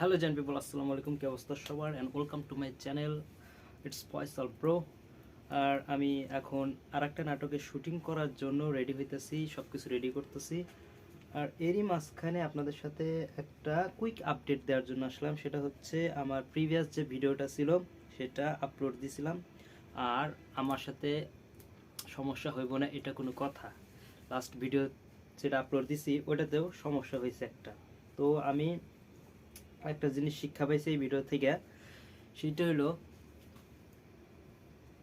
Hello জন people আসসালামু আলাইকুম, কি অবস্থা সবার? And welcome to my channel it's Faisal pro আর আমি এখন আর একটা নাটকের শুটিং করার জন্য রেডি হইতেছি সব কিছু রেডি করতেছি। আর এরই মাঝখানে আপনাদের সাথে একটা কুইক আপডেট দেওয়ার জন্য আসলাম, সেটা হচ্ছে আমার প্রিভিয়াস যে ভিডিওটা ছিল, সেটা আপলোড দিয়েছিলাম আর আমার সাথে সমস্যা হইব না, এটা কোনো কথা। লাস্ট ভিডিও যেটা আপলোড দিছি, ওটাতেও সমস্যা হয়েছে একটা। তো আমি একটা জিনিস শিক্ষা পাইছি এই ভিডিও থেকে, সেটা হলো,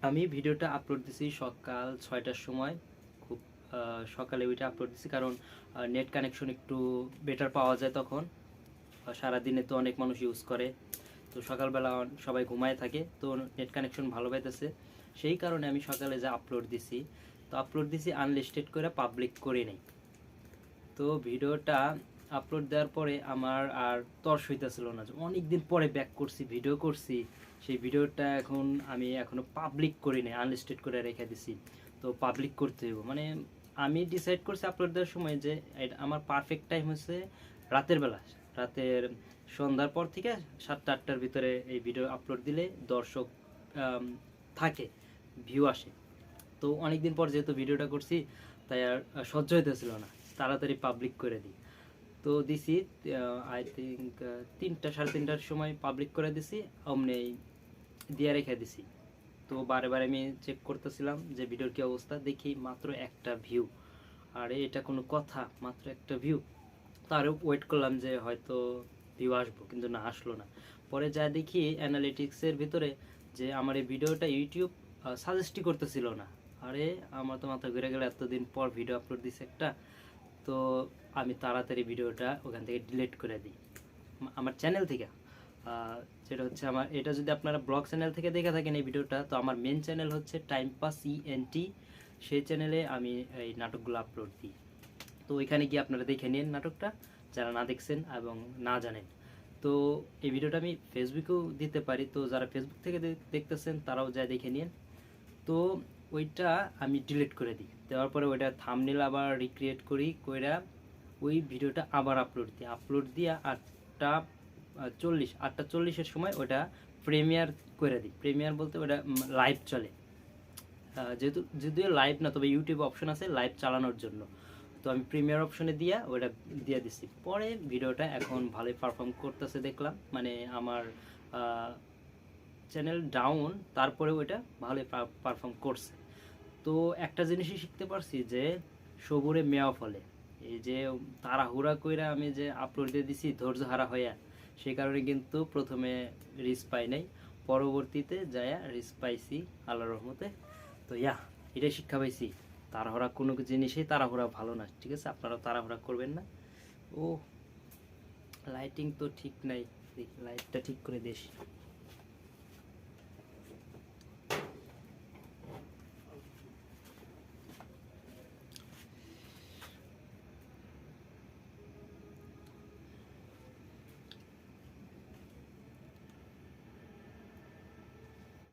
আমি ভিডিওটা আপলোড দিছি সকাল ছয়টার সময়, খুব সকালে ওইটা আপলোড দিছি কারণ নেট কানেকশন একটু বেটার পাওয়া যায় তখন। সারাদিনে তো অনেক মানুষ ইউজ করে, তো সকালবেলা সবাই ঘুমায় থাকে, তো নেট কানেকশন ভালো পাইতেছে। সেই কারণে আমি সকালে যা আপলোড দিছি, তো আপলোড দিছি আনলিস্টেড করে পাবলিক করে নেই। তো ভিডিওটা আপলোড দেওয়ার পরে আমার আর তর্স হইতেছিল না। অনেক দিন পরে ব্যাক করছি ভিডিও করছি। সেই ভিডিওটা এখন আমি এখনও পাবলিক করি নাই আনলিস্টেড করে রেখে দিছি। তো পাবলিক করতে হইব। মানে আমি ডিসাইড করছি আপলোড দেওয়ার সময় যে আমার পারফেক্ট টাইম হচ্ছে রাতের বেলা। রাতের সন্ধ্যার পর থেকে সাতটা, আটটার ভিতরে এই ভিডিও আপলোড দিলে দর্শক থাকে ভিউ আসে। তো অনেকদিন পর যেহেতু ভিডিওটা করছি, তাই আর সহ্য হইতেছিল না। তাড়াতাড়ি পাবলিক করে দিই। তো দিছি আই থিঙ্ক তিনটা সাড়ে তিনটার সময় পাবলিক করে দিছি, অমনি দিয়ে রেখে দিছি। তো বারে বারে আমি চেক করতেছিলাম যে ভিডিওর কি অবস্থা, দেখি মাত্র একটা ভিউ আরে, এটা কোনো কথা, মাত্র একটা ভিউ তারও ওয়েট করলাম যে হয়তো ভিউ আসব, কিন্তু না, আসলো না। পরে যা দেখি অ্যানালিটিক্সের ভিতরে যে আমার এই ভিডিওটা ইউটিউব সাজেস্টই করতেছিল না। আরে, আমার তো মাথা ঘুরে গেল, এতদিন পর ভিডিও আপলোড দিছে একটা। তো আমি তাড়াতাড়ি ভিডিওটা ওখান থেকে ডিলিট করে দিই। আমার চ্যানেল থেকে। যেটা হচ্ছে আমার, এটা যদি আপনারা ব্লগ চ্যানেল থেকে দেখে থাকেন এই ভিডিওটা, তো আমার মেন চ্যানেল হচ্ছে টাইম পাস ইএনটি সেই চ্যানেলে আমি এই নাটকগুলো আপলোড দিই। তো ওইখানে গিয়ে আপনারা দেখে নিন নাটকটা, যারা না দেখছেন এবং না জানেন। তো এই ভিডিওটা আমি ফেসবুকেও দিতে পারি। তো যারা ফেসবুক থেকে দেখতেছেন, তারাও যা দেখে নিন। তো ওইটা আমি ডিলিট করে দিই। দেওয়ার পরে ওইটা থামনেল আবার রিক্রিয়েট করি, কইরা ওই ভিডিওটা আবার আপলোড দিই। আপলোড দিয়ে আটটা চল্লিশ, আটটা চল্লিশের সময় ওটা প্রিমিয়ার করে দিই। প্রিমিয়ার বলতে ওটা লাইভ চলে। যেহেতু, যদিও লাইভ না, তবে ইউটিউব অপশন আছে লাইভ চালানোর জন্য। তো আমি প্রিমিয়ার অপশনে দিয়া ওটা দিয়ে দিছি। পরে ভিডিওটা এখন ভালোই পারফর্ম করতেছে দেখলাম। মানে আমার চ্যানেল ডাউন তারপরে ওইটা ভালোই পারফর্ম করছে। তো একটা জিনিসই শিখতে পারছি যে সবুরে মেয়া ফলে। এই যে তাড়াহুড়া কইরা আমি যে আপলোড দিয়ে দিছি, ধৈর্য হারা হইয়া, সে কারণে কিন্তু প্রথমে রিস পাই নাই, পরবর্তীতে যায়া রিস পাইছি আল্লাহর রহমতে। তো ইয়া, এটাই শিক্ষা পাইছি। তাড়াহুড়া কোনো জিনিসেই তাড়াহুড়া ভালো না, ঠিক আছে? আপনারা তাড়াহুড়া করবেন না। ও লাইটিং তো ঠিক নাই লাইটটা ঠিক করে দেশ